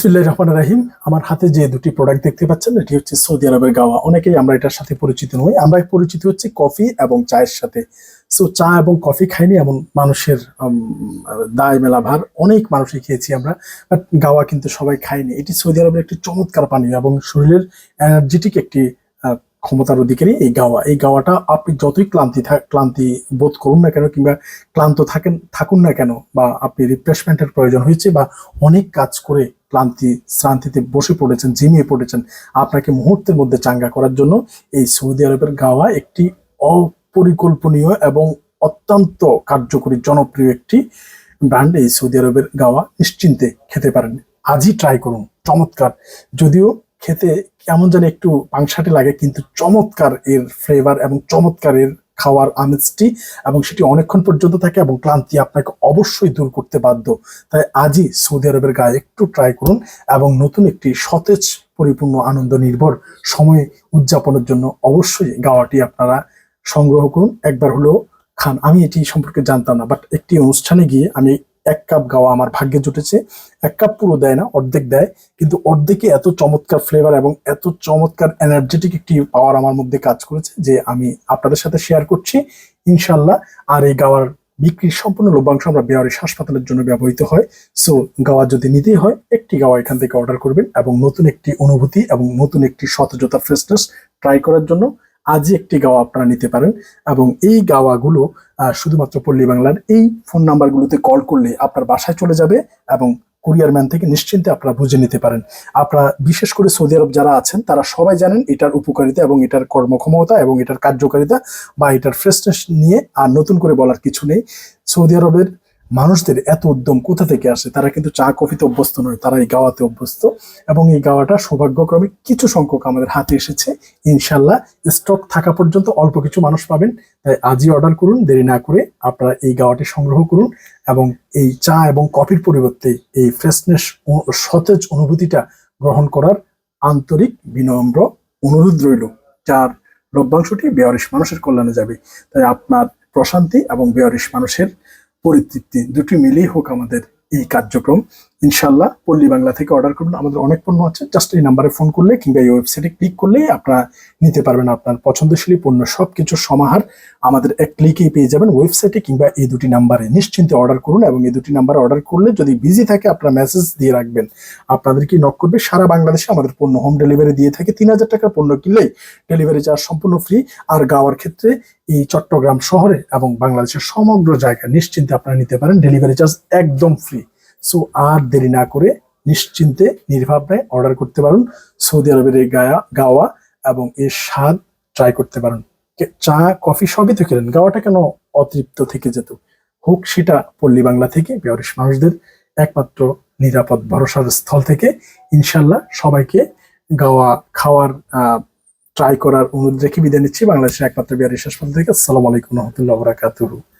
বিসমিল্লাহ রহমান রাহিম। আমার হাতে যে দুটি প্রোডাক্ট দেখতে পাচ্ছেন, এটি হচ্ছে সৌদি আরবের গাওয়া। অনেকেই আমরা এটার সাথে পরিচিত নই। আমরা পরিচিত হচ্ছে কফি এবং চায়ের সাথে। সো চা এবং কফি খাইনি এমন মানুষের দায় মেলা ভার। অনেক মানুষই খেয়েছি আমরা বাট গাওয়া কিন্তু সবাই খাইনি এটি সৌদি আরবের একটি চমৎকার পানীয় এবং শরীরের এনার্জেটিক একটি ক্ষমতার অধিকারী এই গাওয়া। এই গাওয়াটা আপনি যতই ক্লান্তি ক্লান্তি বোধ করুন না কেন কিংবা ক্লান্ত থাকেন, থাকুন না কেন বা আপনি রিফ্রেশমেন্টের প্রয়োজন হয়েছে বা অনেক কাজ করে ক্লান্তি, শ্রান্তিতে বসে পড়েছেন, ঝিমিয়ে পড়েছেন, আপনাকে মুহূর্তের মধ্যে চাঙ্গা করার জন্য এই সৌদি আরবের গাওয়া একটি অপরিকল্পনীয় এবং অত্যন্ত কার্যকরী, জনপ্রিয় একটি ব্র্যান্ড এই সৌদি আরবের গাওয়া নিশ্চিন্তে খেতে পারেন। আজই ট্রাই করুন, চমৎকার। যদিও খেতে কেমন যেন একটু পাংসাটে লাগে, কিন্তু চমৎকার এর ফ্লেভার এবং চমৎকার এর খাওয়ার আমেজটি এবং সেটি অনেকক্ষণ পর্যন্ত থাকে এবং ক্লান্তি আপনাকে অবশ্যই দূর করতে বাধ্য। তাই আজই সৌদি আরবের গায়ে একটু ট্রাই করুন এবং নতুন একটি সতেজ, পরিপূর্ণ, আনন্দ নির্ভর সময় উদযাপনের জন্য অবশ্যই গাওয়াটি আপনারা সংগ্রহ করুন। একবার হলেও খান। আমি এটি সম্পর্কে জানতাম না বাট একটি অনুষ্ঠানে গিয়ে আমি এক কাপ গাওয়া আমার ভাগ্যে জুটেছে, এক কাপ পুরো দেয় না, অর্ধেক দেয়, কিন্তু অর্ধেকে এত চমৎকার ফ্লেভার এবং এত চমৎকার এনার্জেটিক একটি পাওয়ার আমার মধ্যে কাজ করেছে যে আমি আপনাদের সাথে শেয়ার করছি। ইনশাল্লাহ আর এই গাওয়ার বিক্রির সম্পূর্ণ লভ্যাংশ আমরা বেয়ারিশ হাসপাতালের জন্য ব্যবহৃত হয়। সো গাওয়া যদি নিতেই হয়, একটি গাওয়া এখান থেকে অর্ডার করবেন এবং নতুন একটি অনুভূতি এবং নতুন একটি সতেজতা ফ্রেশনেস ট্রাই করার জন্য আজই একটি গাওয়া আপনারা নিতে পারেন এবং এই গাওয়াগুলো শুধুমাত্র পল্লী বাংলার এই ফোন নাম্বারগুলোতে কল করলে আপনার বাসায় চলে যাবে এবং কুরিয়ার ম্যান থেকে নিশ্চিন্তে আপনারা বুঝে নিতে পারেন। আপনারা বিশেষ করে সৌদি আরব যারা আছেন, তারা সবাই জানেন এটার উপকারিতা এবং এটার কর্মক্ষমতা এবং এটার কার্যকারিতা বা এটার ফ্রেশনেস নিয়ে আর নতুন করে বলার কিছু নেই। সৌদি আরবের মানুষদের এত উদ্যম কোথা থেকে আসে? তারা কিন্তু চা, কফিতে অভ্যস্ত নয় তারা এই গাওয়াতে অভ্যস্ত। এবং এই গাওয়াটা সৌভাগ্যক্রমে কিছু সংখ্যক আমাদের হাতে এসেছে। ইনশাল্লাহ স্টক থাকা পর্যন্ত অল্প কিছু মানুষ পাবেন। তাই আজই অর্ডার করুন, দেরি না করে আপনারা এই গাওয়াটি সংগ্রহ করুন এবং এই চা এবং কফির পরিবর্তে এই ফ্রেশনেস সতেজ অনুভূতিটা গ্রহণ করার আন্তরিক বিনম্র অনুরোধ রইল, যার লভ্যাংশটি বেয়ারিশ মানুষের কল্যাণে যাবে। তাই আপনার প্রশান্তি এবং বেয়ারিশ মানুষের পরিতৃপ্তি। দুটি মিলেই হোক আমাদের এই কার্যক্রম। ইনশাল্লাহ পল্লী বাংলা থেকে অর্ডার করবেন আমাদের অনেক পণ্য আছে। জাস্ট এই নাম্বারে ফোন করলে কিংবা এই ওয়েবসাইটে ক্লিক করলেই আপনারা নিতে পারবেন আপনার পছন্দশীল পণ্য। সব কিছু সমাহার আমাদের এক ক্লিকেই পেয়ে যাবেন ওয়েবসাইটে কিংবা এই দুটি নাম্বারে নিশ্চিন্তে অর্ডার করুন এবং এই দুটি নাম্বারে অর্ডার করলে যদি বিজি থাকে আপনারা মেসেজ দিয়ে রাখবেন। আপনাদেরকে নক করবে। সারা বাংলাদেশে আমাদের পণ্য হোম ডেলিভারি দিয়ে থাকে। তিন হাজার টাকার পণ্য কিনলেই ডেলিভারি চার্জ সম্পূর্ণ ফ্রি আর গাওয়ার ক্ষেত্রে এই চট্টগ্রাম শহরে এবং বাংলাদেশের সমগ্র জায়গা নিশ্চিন্তে আপনারা নিতে পারেন। ডেলিভারি চার্জ একদম ফ্রি সো আর দেরি না করে নিশ্চিন্তে, নির্ভাবনায় অর্ডার করতে পারুন সৌদি আরবের এই গায়া, গাওয়া এবং এর স্বাদ ট্রাই করতে পারেন। চা, কফি সবই তো খেলেন, গাওয়াটা কেন অতৃপ্ত থেকে যেত? হোক, সেটা পল্লী বাংলা থেকে বেয়ারিশ মানুষদের একমাত্র নিরাপদ ভরসার স্থল থেকে ইনশাল্লাহ সবাইকে গাওয়া খাওয়ার ট্রাই করার অনুরোধ রেখে বিদায় নিচ্ছি। বাংলাদেশের একমাত্র বিহারি হাসপাতাল থেকে, আসসালামু আলাইকুম রহমতুল্লাহ বরাকাতুহু।